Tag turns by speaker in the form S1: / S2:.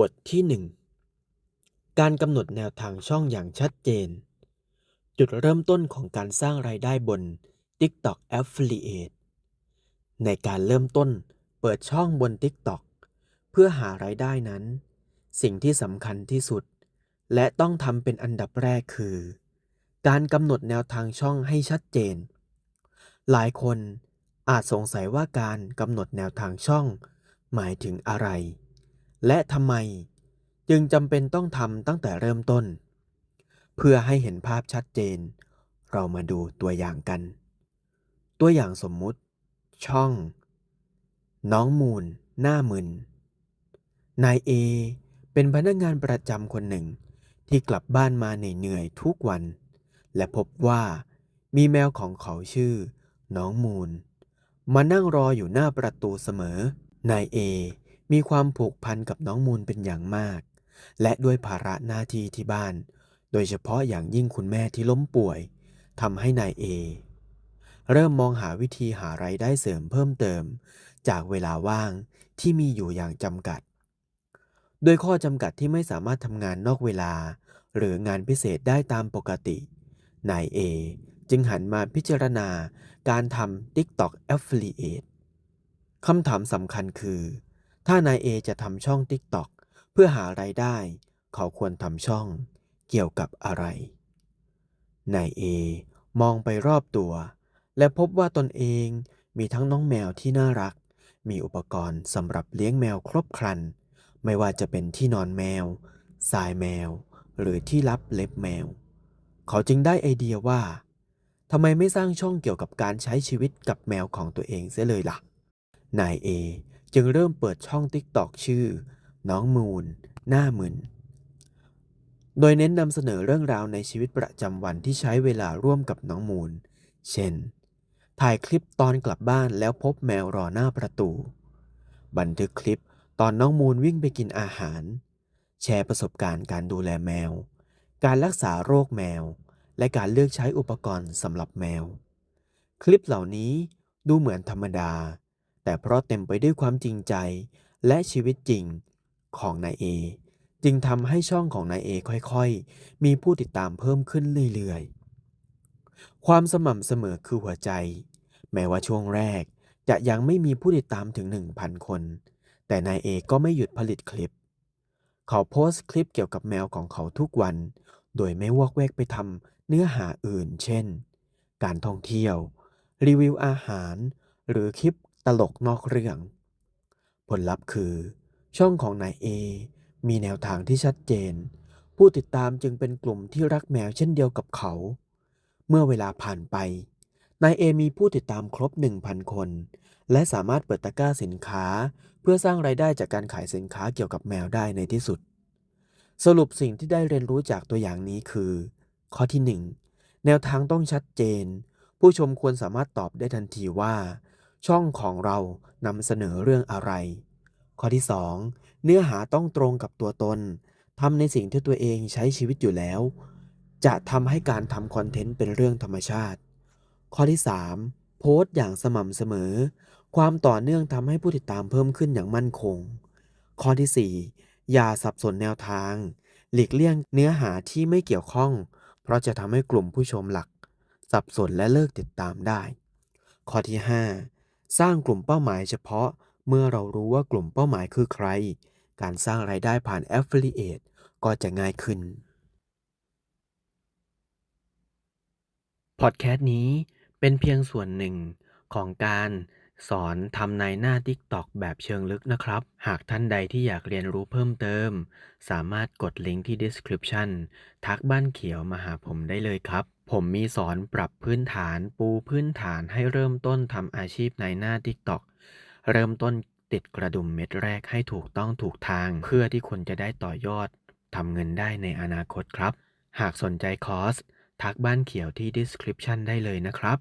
S1: บทที่ 1 การกำหนดแนวทางช่องอย่างชัดเจน จุดเริ่มต้นของการสร้างรายได้บน TikTok Affiliate ในการเริ่มต้นเปิดช่องบน TikTok เพื่อหารายได้นั้น สิ่งที่สำคัญที่สุด และต้องทำเป็นอันดับแรกคือ การกำหนดแนวทางช่องให้ชัดเจน หลายคนอาจสงสัยว่าการกำหนดแนวทางช่อง หมายถึงอะไร และทำไมจึงจำเป็นต้องทำตั้งแต่เริ่มต้น เพื่อให้เห็นภาพชัดเจน เรามาดูตัวอย่างกัน ตัวอย่างสมมุติ ช่อง น้องมูล หน้ามึน นายเอเป็นพนักงานประจำคนหนึ่งที่กลับบ้านมาเหนื่อยๆทุกวัน และพบว่ามีแมวของเขาชื่อ น้องมูล มานั่งรออยู่หน้าประตูเสมอ นายเอ มีความผูกพันกับน้องมูลเป็นอย่างมาก และด้วยภาระหน้าที่ที่บ้าน โดยเฉพาะอย่างยิ่งคุณแม่ที่ล้มป่วยทำให้นายเอเริ่มมองหาวิธีหารายได้เสริมเพิ่มเติม จากเวลาว่างที่มีอยู่อย่างจำกัด โดยข้อจำกัดที่ไม่สามารถทำงานนอกเวลา หรืองานพิเศษได้ตามปกติ นายเอจึงหันมาพิจารณาการทำ TikTok Affiliate คำถามสำคัญคือ ถ้านายเอจะทำช่อง TikTok เพื่อหารายได้ เขาควรทำช่องเกี่ยวกับอะไร นายเอมองไปรอบตัว และพบว่าตนเองมีทั้งน้องแมวที่น่ารัก มีอุปกรณ์สำหรับเลี้ยงแมวครบครัน ไม่ว่าจะเป็นที่นอนแมวทรายแมว หรือที่รับเล็บแมว เขาจึงได้ไอเดียว่าทำไมไม่สร้างช่องเกี่ยวกับการใช้ชีวิตกับแมวของตัวเองเสียเลยล่ะ นายเอ จึงเริ่มเปิดช่อง TikTok ชื่อ น้องมูล หน้ามึน โดยเน้นนำเสนอเรื่องราวในชีวิตประจำวันที่ใช้เวลาร่วมกับน้องมูล เช่น ถ่ายคลิปตอนกลับบ้านแล้วพบแมวรอหน้าประตู บันทึกคลิปตอนน้องมูลวิ่งไปกินอาหาร แชร์ประสบการณ์การดูแลแมว การรักษาโรคแมว และการเลือกใช้อุปกรณ์สำหรับแมว คลิปเหล่านี้ดูเหมือนธรรมดา แต่เพราะเต็มไปด้วยความจริงใจและชีวิตจริงของนายเอจึงทำให้ช่องของนายเอค่อยๆ มีผู้ติดตามเพิ่มขึ้นเรื่อยๆ ความสม่ำเสมอคือหัวใจ แม้ว่าช่วงแรกจะยังไม่มีผู้ติดตามถึง 1,000 คน แต่นายเอก็ไม่หยุดผลิตคลิป เขาโพสต์คลิปเกี่ยวกับแมวของเขาทุกวัน โดยไม่วอกแวกไปทำเนื้อหาอื่น เช่น การท่องเที่ยว รีวิวอาหาร หรือคลิป ตลกนอกเรื่อง ผลลัพธ์คือ ช่องของนายเอมีแนวทางที่ชัดเจน ผู้ติดตามจึงเป็นกลุ่มที่รักแมวเช่นเดียวกับเขา เมื่อเวลาผ่านไปนายเอมีผู้ติดตามครบ 1,000 คน และสามารถเปิดตะกร้าสินค้า เพื่อสร้างรายได้จากการขายสินค้าเกี่ยวกับแมวได้ในที่สุด สรุปสิ่งที่ได้เรียนรู้จากตัวอย่างนี้คือ ข้อที่ 1 แนวทางต้องชัดเจน ผู้ชมควรสามารถตอบได้ทันทีว่า ช่องของเรานำเสนอเรื่องอะไร ข้อที่ 2 เนื้อหาต้องตรงกับตัวตนทำในสิ่งที่ตัวเองใช้ชีวิตอยู่แล้ว จะทำให้การทำคอนเทนต์เป็นเรื่องธรรมชาติ ข้อที่ 3 โพสต์อย่างสม่ำเสมอ ความต่อเนื่องทำให้ผู้ติดตามเพิ่มขึ้นอย่างมั่นคง ข้อที่ 4 อย่าสับสนแนวทาง หลีกเลี่ยงเนื้อหาที่ไม่เกี่ยวข้อง เพราะจะทำให้กลุ่มผู้ชมหลัก สับสนและเลิกติดตามได้ ข้อที่ 5 สร้างกลุ่มเป้าหมายเฉพาะ เมื่อเรารู้ว่ากลุ่มเป้าหมายคือใคร การสร้างรายได้ผ่าน Affiliate ก็จะง่ายขึ้น พอดแคสต์นี้เป็นเพียงส่วนหนึ่งของการสอนทำในหน้า TikTok แบบเชิงลึกนะครับ หากท่านใดที่อยากเรียนรู้เพิ่มเติม สามารถกดลิงก์ที่ description ทักบ้านเขียวมาหาผมได้เลยครับ ผมมีสอนปรับพื้นฐานปูพื้นฐานให้เริ่มต้นทำอาชีพในหน้า TikTok เริ่มต้นติดกระดุมเม็ดแรกให้ถูกต้องถูกทาง เพื่อที่คุณจะได้ต่อยอดทำเงินได้ในอนาคตครับ หากสนใจคอร์ส ทักบ้านเขียวที่ description ได้เลยนะครับ